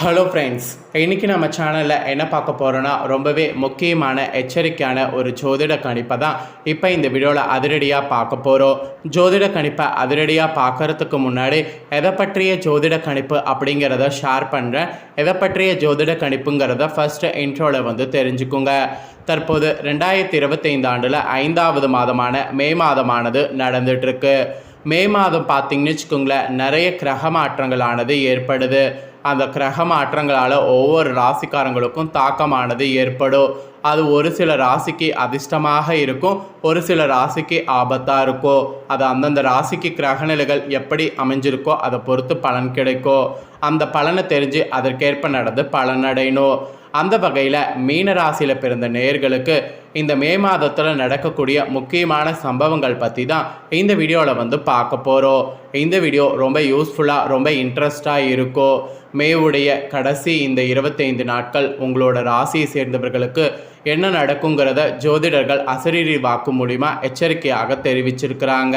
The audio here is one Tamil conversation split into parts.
ஹலோ ஃப்ரெண்ட்ஸ் இன்றைக்கி நம்ம சேனலில் என்ன பார்க்க போகிறோன்னா ரொம்பவே முக்கியமான எச்சரிக்கையான ஒரு ஜோதிட கணிப்பை தான் இப்போ இந்த வீடியோவில் அதிரடியாக பார்க்க போகிறோம் ஜோதிட கணிப்பை அதிரடியாக பார்க்கறதுக்கு முன்னாடி எதை பற்றிய ஜோதிட கணிப்பு அப்படிங்கிறத ஷேர் பண்ணுறேன் எதை பற்றிய ஜோதிட கணிப்புங்கிறத ஃபஸ்ட்டு இன்ட்ரோவில் வந்து தெரிஞ்சுக்குங்க. தற்போது ரெண்டாயிரத்தி இருபத்தைந்து ஆண்டில் ஐந்தாவது மாதமான மே மாதமானது நடந்துகிட்ருக்கு மே மாதம் பார்த்தீங்கன்னு வச்சுக்கோங்களேன் நிறைய கிரக மாற்றங்களானது ஏற்படுது. அந்த கிரக மாற்றங்களால் ஒவ்வொரு ராசிக்காரங்களுக்கும் தாக்கமானது ஏற்படும். அது ஒரு சில ராசிக்கு அதிர்ஷ்டமாக இருக்கும் ஒரு சில ராசிக்கு ஆபத்தாக இருக்கும் அது அந்தந்த ராசிக்கு கிரகநிலைகள் எப்படி அமைஞ்சிருக்கோ அதை பொறுத்து பலன் கிடைக்கும். அந்த பலனை தெரிஞ்சு அதற்கேற்ப நடந்து பலனடையணும். அந்த வகையில் மீனராசியில் பிறந்த நேர்களுக்கு இந்த மே மாதத்தில் நடக்கக்கூடிய முக்கியமான சம்பவங்கள் பற்றி தான் இந்த வீடியோவில் வந்து பார்க்க போகிறோம் இந்த வீடியோ ரொம்ப யூஸ்ஃபுல்லாக ரொம்ப இன்ட்ரெஸ்டாக இருக்கும் மேவுடைய கடைசி இந்த இருபத்தைந்து நாட்கள் உங்களோட ராசியை சேர்ந்தவர்களுக்கு என்ன நடக்குங்கிறத ஜோதிடர்கள் அசரீரி வாக்கு மூலிமா எச்சரிக்கையாக தெரிவிச்சிருக்கிறாங்க.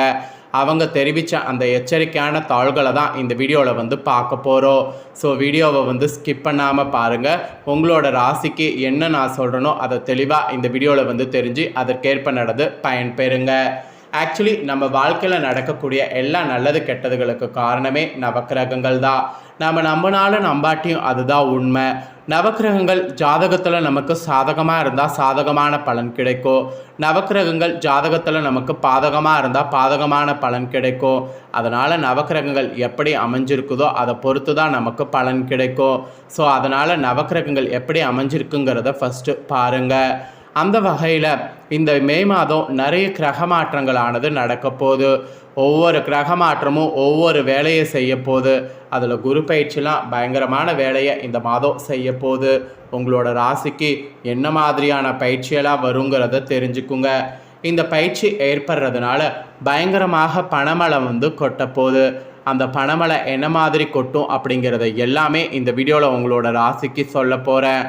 அவங்க தெரிவித்த அந்த எச்சரிக்கையான தாள்களை தான் இந்த வீடியோவில் வந்து பார்க்க போகிறோம் ஸோ வீடியோவை வந்து ஸ்கிப் பண்ணாமல் பாருங்கள் உங்களோட ராசிக்கு என்ன நான் சொல்கிறேனோ அதை தெளிவாக இந்த வீடியோவில் வந்து தெரிஞ்சு அதற்கேற்ப நடந்து பயன்பெறுங்க. ஆக்சுவலி நம்ம வாழ்க்கையில் நடக்கக்கூடிய எல்லா நல்லது கெட்டதுகளுக்கு காரணமே நவக்கிரகங்கள் தான். நம்ம நம்பினாலும் நம்பாட்டியும் அதுதான் உண்மை. நவக்கிரகங்கள் ஜாதகத்தில் நமக்கு சாதகமாக இருந்தால் சாதகமான பலன் கிடைக்கும். நவக்கிரகங்கள் ஜாதகத்தில் நமக்கு பாதகமாக இருந்தால் பாதகமான பலன் கிடைக்கும். அதனால் நவக்கிரகங்கள் எப்படி அமைஞ்சிருக்குதோ அதை பொறுத்து தான் நமக்கு பலன் கிடைக்கும். ஸோ அதனால் நவக்கிரகங்கள் எப்படி அமைஞ்சிருக்குங்கிறத ஃபஸ்ட்டு பாருங்கள் அந்த வகையில் இந்த மே மாதம் நிறைய கிரக மாற்றங்களானது நடக்க போகுது. ஒவ்வொரு கிரக மாற்றமும் ஒவ்வொரு வேலையை செய்ய போகுது. அதில் குரு பயிற்சிலாம் பயங்கரமான வேலையை இந்த மாதம் செய்ய போகுது. உங்களோட ராசிக்கு என்ன மாதிரியான பயிற்சியெல்லாம் வருங்கிறத தெரிஞ்சுக்குங்க. இந்த பயிற்சி ஏற்படுறதுனால பயங்கரமாக பணமழை வந்து கொட்டப்போகுது அந்த பணமழை என்ன மாதிரி கொட்டும் அப்படிங்கிறத எல்லாமே இந்த வீடியோவில் உங்களோட ராசிக்கு சொல்ல போகிறேன்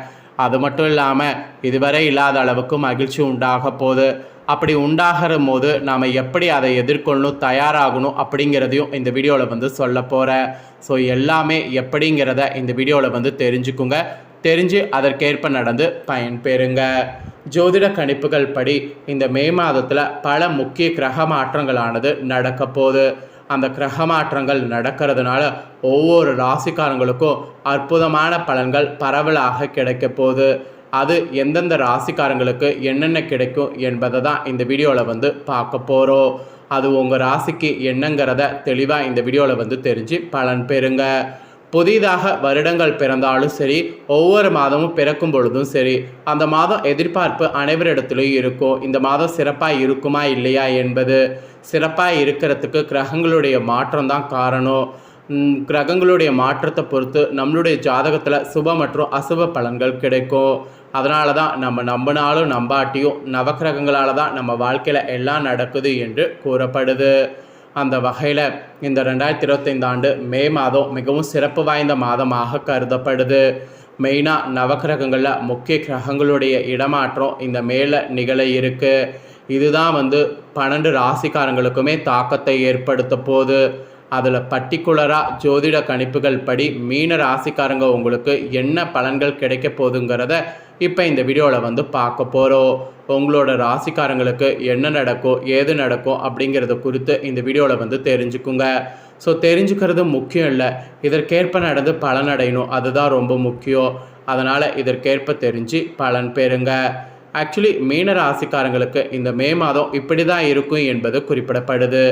அது மட்டும் இல்லாமல் இதுவரை இல்லாத அளவுக்கு மகிழ்ச்சி உண்டாக போகுது. அப்படி உண்டாகிற போது நாம் எப்படி அதை எதிர்கொள்ளணும் தயாராகணும் அப்படிங்கிறதையும் இந்த வீடியோவில் வந்து சொல்ல போகிறேன் ஸோ எல்லாமே எப்படிங்கிறத இந்த வீடியோவில் வந்து தெரிஞ்சுக்குங்க. தெரிஞ்சு அதற்கேற்ப நடந்து பயன்பெறுங்க. ஜோதிட கணிப்புகள் படி இந்த மே மாதத்தில் பல முக்கிய கிரக மாற்றங்களானது நடக்க போகுது. அந்த கிரக மாற்றங்கள் நடக்கிறதுனால ஒவ்வொரு ராசிக்காரங்களுக்கும் அற்புதமான பலன்கள் பரவலாக கிடைக்க போகுது. அது எந்தெந்த ராசிக்காரங்களுக்கு என்னென்ன கிடைக்கும் என்பதை தான் இந்த வீடியோவில் வந்து பார்க்க போகிறோம் அது உங்கள் ராசிக்கு என்னங்கிறத தெளிவாக இந்த வீடியோவில் வந்து தெரிஞ்சு பலன் பெறுங்க. புதிதாக வருடங்கள் பிறந்தாலும் சரி ஒவ்வொரு மாதமும் பிறக்கும் பொழுதும் சரி அந்த மாதம் எதிர்பார்ப்பு அனைவரிடத்துலையும் இருக்கும். இந்த மாதம் சிறப்பாக இருக்குமா இல்லையா என்பது. சிறப்பாக இருக்கிறதுக்கு கிரகங்களுடைய மாற்றம் தான் காரணம். கிரகங்களுடைய மாற்றத்தை பொறுத்து நம்மளுடைய ஜாதகத்தில் சுப மற்றும் அசுப பலன்கள் கிடைக்கும். அதனால தான் நம்ம நம்பினாலும் நம்பாட்டியும் நவக்கிரகங்களால் தான் நம்ம வாழ்க்கையில் எல்லாம் நடக்குது என்று கூறப்படுது. அந்த வகையில் இந்த ரெண்டாயிரத்தி இருபத்தைந்து ஆண்டு மே மாதம் மிகவும் சிறப்பு வாய்ந்த மாதமாக கருதப்படுது. மெயினாக நவக்கிரகங்களில் முக்கிய கிரகங்களுடைய இடமாற்றம் இந்த மேலே நிகழ இருக்குது இதுதான் வந்து பன்னெண்டு ராசிக்காரங்களுக்குமே தாக்கத்தை ஏற்படுத்த போது அதில் பர்டிகுலராக ஜோதிட கணிப்புகள் படி மீன ராசிக்காரங்க உங்களுக்கு என்ன பலன்கள் கிடைக்க போகுதுங்கிறத இப்போ இந்த வீடியோவில் வந்து பார்க்க போகிறோம் உங்களோட ராசிக்காரங்களுக்கு என்ன நடக்கும் ஏது நடக்கும் அப்படிங்கிறத குறித்து இந்த வீடியோவில் வந்து தெரிஞ்சுக்குங்க. ஸோ தெரிஞ்சுக்கிறது முக்கியம் இல்லை. இதற்கேற்ப நடந்து பலனடையணும். அதுதான் ரொம்ப முக்கியம். அதனால் இதற்கேற்ப தெரிஞ்சு பலன் பெறுங்க. ஆக்சுவலி மீன ராசிக்காரங்களுக்கு இந்த மே மாதம் இப்படி தான் இருக்கும் என்பது குறிப்பிடப்படுது.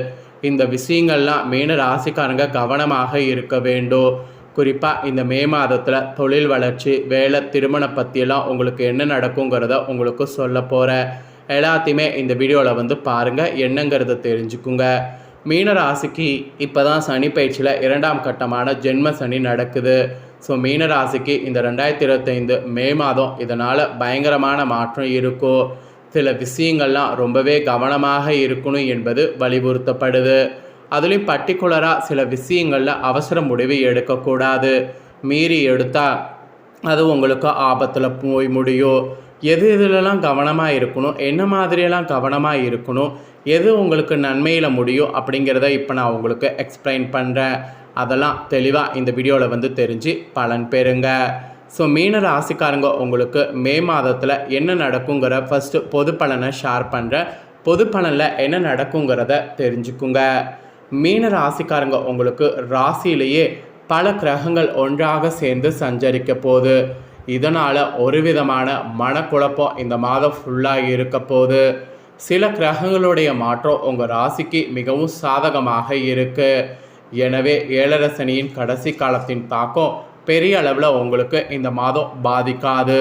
இந்த விஷயங்கள்லாம் மீன ராசிக்காரங்க கவனமாக இருக்க வேண்டும். குறிப்பாக இந்த மே மாதத்தில் தொழில் வளர்ச்சி வேலை திருமணம் பற்றியெல்லாம் உங்களுக்கு என்ன நடக்குங்கிறத உங்களுக்கு சொல்ல போகிறேன் எல்லாத்தையுமே இந்த வீடியோவில் வந்து பாருங்கள் என்னங்கிறத தெரிஞ்சுக்குங்க. மீன ராசிக்கு இப்போ தான் சனி பயிற்சியில் இரண்டாம் கட்டமான ஜென்ம சனி நடக்குது. ஸோ மீன ராசிக்கு இந்த ரெண்டாயிரத்தி இருபத்தைந்து மே மாதம் இதனால் பயங்கரமான மாற்றம் இருக்கும் சில விஷயங்கள்லாம் ரொம்பவே கவனமாக இருக்கணும் என்பது வலியுறுத்தப்படுது. அதுலேயும் பர்டிகுலராக சில விஷயங்களில் அவசர முடிவு எடுக்கக்கூடாது. மீறி எடுத்தால் அது உங்களுக்கு ஆபத்தில் போய் முடியும். எது எதுலலாம் கவனமாக இருக்கணும்? என்ன மாதிரியெல்லாம் கவனமாக இருக்கணும்? எது உங்களுக்கு நன்மையில் முடியும்? அப்படிங்கிறத இப்போ நான் உங்களுக்கு எக்ஸ்பிளைன் பண்ணுறேன் அதெல்லாம் தெளிவாக இந்த வீடியோவில் வந்து தெரிஞ்சு பலன் பெறுங்க. ஸோ மீன ராசிக்காரங்க உங்களுக்கு மே மாதத்தில் என்ன நடக்குங்கிற ஃபஸ்ட்டு பொது பலனை ஷேர் பண்ணுறேன் பொது பலனில் என்ன நடக்குங்கிறத தெரிஞ்சுக்குங்க. மீன ராசிக்காரங்க உங்களுக்கு ராசியிலேயே பல கிரகங்கள் ஒன்றாக சேர்ந்து சஞ்சரிக்க போகுது. இதனால் ஒரு விதமான மனக்குழப்பம் இந்த மாதம் ஃபுல்லாக இருக்க போகுது. சில கிரகங்களுடைய மாற்றம் உங்கள் ராசிக்கு மிகவும் சாதகமாக இருக்குது எனவே ஏழரசனியின் கடைசி காலத்தின் தாக்கம் பெரிய அளவில் உங்களுக்கு இந்த மாதம் பாதிக்காது.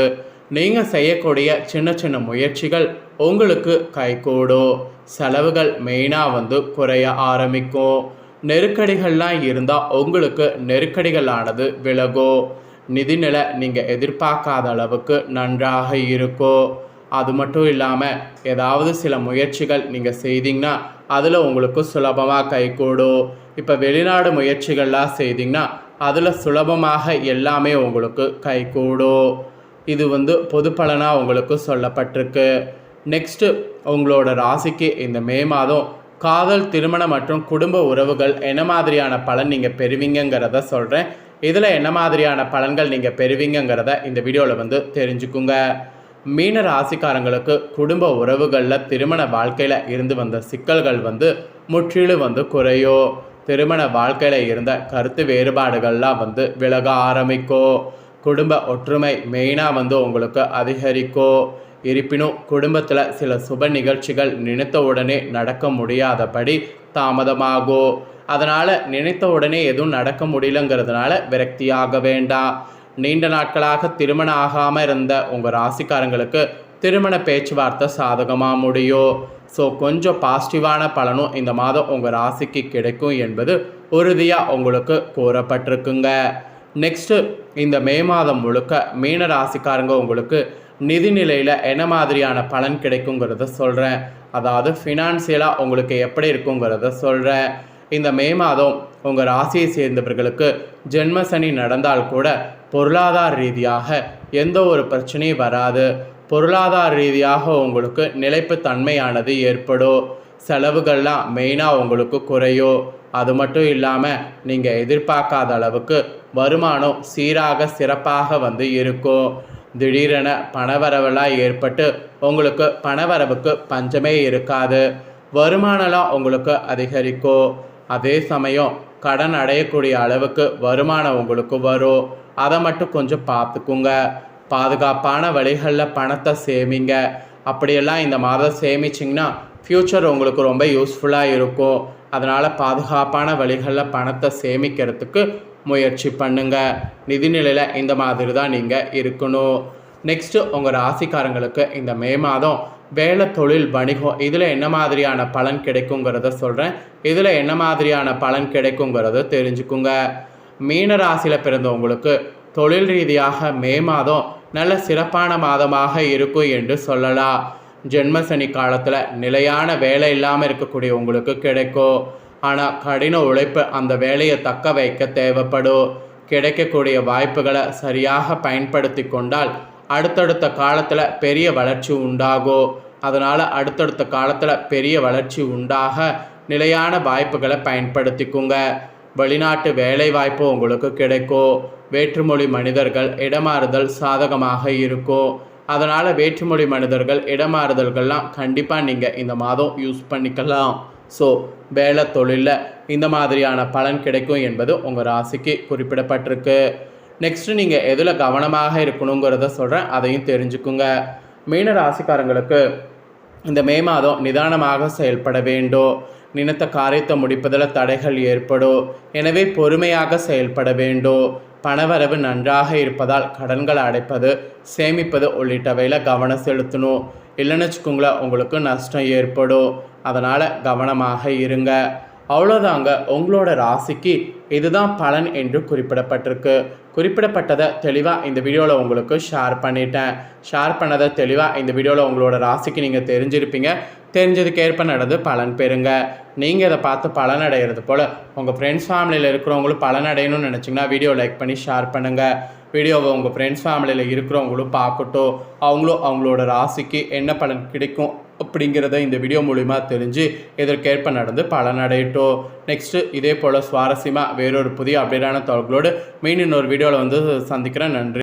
நீங்கள் செய்யக்கூடிய சின்ன சின்ன முயற்சிகள் உங்களுக்கு கைகூடும். செலவுகள் மெயினாக வந்து குறைய ஆரம்பிக்கும். நெருக்கடிகள்லாம் இருந்தால் உங்களுக்கு நெருக்கடிகளானது விலகும். நிதிநிலை நீங்கள் எதிர்பார்க்காத அளவுக்கு நன்றாக இருக்கும். அது மட்டும் இல்லாமல் ஏதாவது சில முயற்சிகள் நீங்கள் செய்தீங்கன்னா அதில் உங்களுக்கு சுலபமாக கைகூடும் இப்போ வெளிநாடு முயற்சிகள்லாம் செய்தீங்கன்னா அதில் சுலபமாக எல்லாமே உங்களுக்கு கைகூடும் இது வந்து பொது பலனாக உங்களுக்கு சொல்லப்பட்டிருக்கு. நெக்ஸ்ட்டு உங்களோட ராசிக்கு இந்த மே மாதம் காதல் திருமணம் மற்றும் குடும்ப உறவுகள் என்ன மாதிரியான பலன் நீங்கள் பெறுவீங்கங்கிறத சொல்கிறேன் இதில் என்ன மாதிரியான பலன்கள் நீங்கள் பெறுவீங்கங்கிறத இந்த வீடியோவில் வந்து தெரிஞ்சுக்குங்க. மீன ராசிக்காரங்களுக்கு குடும்ப உறவுகளில் திருமண வாழ்க்கையில் இருந்து வந்த சிக்கல்கள் வந்து முற்றிலும் வந்து குறையும் திருமண வாழ்க்கையில் இருந்த கருத்து வேறுபாடுகள்லாம் வந்து விலக ஆரம்பிக்கும் குடும்ப ஒற்றுமை மெயினாக வந்து உங்களுக்கு அதிகரிக்கும் இருப்பினும் குடும்பத்தில் சில சுப நிகழ்ச்சிகள் நினைத்த உடனே நடக்க முடியாதபடி தாமதமாகும் அதனால் நினைத்த உடனே எதுவும் நடக்க முடியலங்கிறதுனால விரக்தியாக வேண்டாம். நீண்ட நாட்களாக திருமணம் ஆகாமல் இருந்த உங்கள் ராசிக்காரங்களுக்கு திருமண பேச்சுவார்த்தை சாதகமாக முடியும் ஸோ கொஞ்சம் பாசிட்டிவான பலனும் இந்த மாதம் உங்கள் ராசிக்கு கிடைக்கும் என்பது உறுதியாக உங்களுக்கு கூறப்பட்டிருக்குங்க. நெக்ஸ்ட்டு இந்த மே மாதம் முழுக்க மீன ராசிக்காரங்க உங்களுக்கு நிதிநிலையில் என்ன மாதிரியான பலன் கிடைக்குங்கிறத சொல்கிறேன் அதாவது ஃபினான்சியலாக உங்களுக்கு எப்படி இருக்குங்கிறத சொல்கிறேன் இந்த மே மாதம் உங்கள் ராசியை சேர்ந்தவர்களுக்கு ஜென்ம சனி நடந்தால் கூட பொருளாதார ரீதியாக எந்த ஒரு பிரச்சனையும் வராது. பொருளாதார ரீதியாக உங்களுக்கு நிலைப்பு தன்மையானது ஏற்படும். செலவுகள்லாம் மெயினாக உங்களுக்கு குறையும். அது மட்டும் இல்லாமல் நீங்கள் எதிர்பார்க்காத அளவுக்கு வருமானம் சீராக சிறப்பாக வந்து இருக்கும். திடீரென பணவரவெல்லாம் ஏற்பட்டு உங்களுக்கு பணவரவுக்கு பஞ்சமே இருக்காது. வருமானம்லாம் உங்களுக்கு அதிகரிக்கும். அதே சமயம் கடன் அடையக்கூடிய அளவுக்கு வருமானம் உங்களுக்கு வரும். அதை மட்டும் கொஞ்சம் பார்த்துக்குங்க. பாதுகாப்பான வழிகளில் பணத்தை சேமிங்க. அப்படியெல்லாம் இந்த மாதம் சேமிச்சிங்கன்னா ஃப்யூச்சர் உங்களுக்கு ரொம்ப யூஸ்ஃபுல்லாக இருக்கும். அதனால் பாதுகாப்பான வழிகளில் பணத்தை சேமிக்கிறதுக்கு முயற்சி பண்ணுங்கள் நிதிநிலையில் இந்த மாதிரி தான் நீங்கள் இருக்கணும். நெக்ஸ்ட்டு உங்கள் ராசிக்காரங்களுக்கு இந்த மே மாதம் வேலை தொழில் வணிகம் இதில் என்ன மாதிரியான பலன் கிடைக்குங்கிறத சொல்கிறேன் இதில் என்ன மாதிரியான பலன் கிடைக்குங்கிறத தெரிஞ்சுக்குங்க. மீன ராசியில் பிறந்தவங்களுக்கு தொழில் ரீதியாக மே மாதம் நல்ல சிறப்பான மாதமாக இருக்கும் என்று சொல்லலாம். ஜென்மசனி காலத்தில் நிலையான வேலை இல்லாமல் இருக்கக்கூடிய உங்களுக்கு கிடைக்கும். ஆனால் கடின உழைப்பு அந்த வேலையை தக்க வைக்க தேவைப்படும். கிடைக்கக்கூடிய வாய்ப்புகளை சரியாக பயன்படுத்தி கொண்டால் அடுத்தடுத்த காலத்தில் பெரிய வளர்ச்சி உண்டாகும் அதனால் அடுத்தடுத்த காலத்தில் பெரிய வளர்ச்சி உண்டாக நிலையான வாய்ப்புகளை பயன்படுத்திக்குங்க. வெளிநாட்டு வேலைவாய்ப்பு உங்களுக்கு கிடைக்கும் வேற்றுமொழி மனிதர்கள் இடமாறுதல் சாதகமாக இருக்கும் அதனால் வேற்றுமொழி மனிதர்கள் இடமாறுதல்கள்லாம் கண்டிப்பாக நீங்கள் இந்த மாதம் யூஸ் பண்ணிக்கலாம். ஸோ வேலை தொழிலில் இந்த மாதிரியான பலன் கிடைக்கும் என்பது உங்கள் ராசிக்கு குறிப்பிடப்பட்டிருக்கு. நெக்ஸ்ட்டு நீங்கள் எதில் கவனமாக இருக்கணுங்கிறத சொல்கிறேன் அதையும் தெரிஞ்சுக்குங்க. மீன ராசிக்காரங்களுக்கு இந்த மே மாதம் நிதானமாக செயல்பட வேண்டும். நினைத்த காரியத்தை முடிப்பதில் தடைகள் ஏற்படும். எனவே பொறுமையாக செயல்பட வேண்டும். பணவரவு நன்றாக இருப்பதால் கடன்களை அடைப்பது சேமிப்பது உள்ளிட்டவையில் கவனம் செலுத்தணும். இல்லைன்னு வச்சுக்கோங்களேன் உங்களுக்கு நஷ்டம் ஏற்படும். அதனால் கவனமாக இருங்க. அவ்வளோதாங்க உங்களோட ராசிக்கு இதுதான் பலன் என்று குறிப்பிடப்பட்டிருக்கு. குறிப்பிடப்பட்டதை தெளிவாக இந்த வீடியோவில் உங்களுக்கு ஷேர் பண்ணிட்டேன். ஷேர் பண்ணதை தெளிவாக இந்த வீடியோவில் உங்களோட ராசிக்கு நீங்கள் தெரிஞ்சிருப்பீங்க. தெரிஞ்சதுக்கு ஏற்ப நடந்து பலன் பெறுங்க. நீங்கள் இதை பார்த்து பலன் அடைகிறது போல் உங்கள் ஃப்ரெண்ட்ஸ் ஃபேமிலியில் இருக்கிறவங்களும் பலன் அடையணும்னு நினச்சிங்கன்னா வீடியோ லைக் பண்ணி ஷேர் பண்ணுங்கள் வீடியோவை உங்கள் ஃப்ரெண்ட்ஸ் ஃபேமிலியில் இருக்கிறவங்களும் பார்க்கட்டும். அவங்களும் அவங்களோட ராசிக்கு என்ன பலன் கிடைக்கும் அப்படிங்கிறத இந்த வீடியோ மூலிமா தெரிஞ்சு இதற்கேற்ப நடந்து பலனடையட்டும். நெக்ஸ்ட்டு இதே போல் சுவாரஸ்யமாக வேறொரு புதிய அப்டேட்டான தகவல்களோடு மீன் இன்னொரு வீடியோவில் வந்து சந்திக்கிறேன். நன்றி.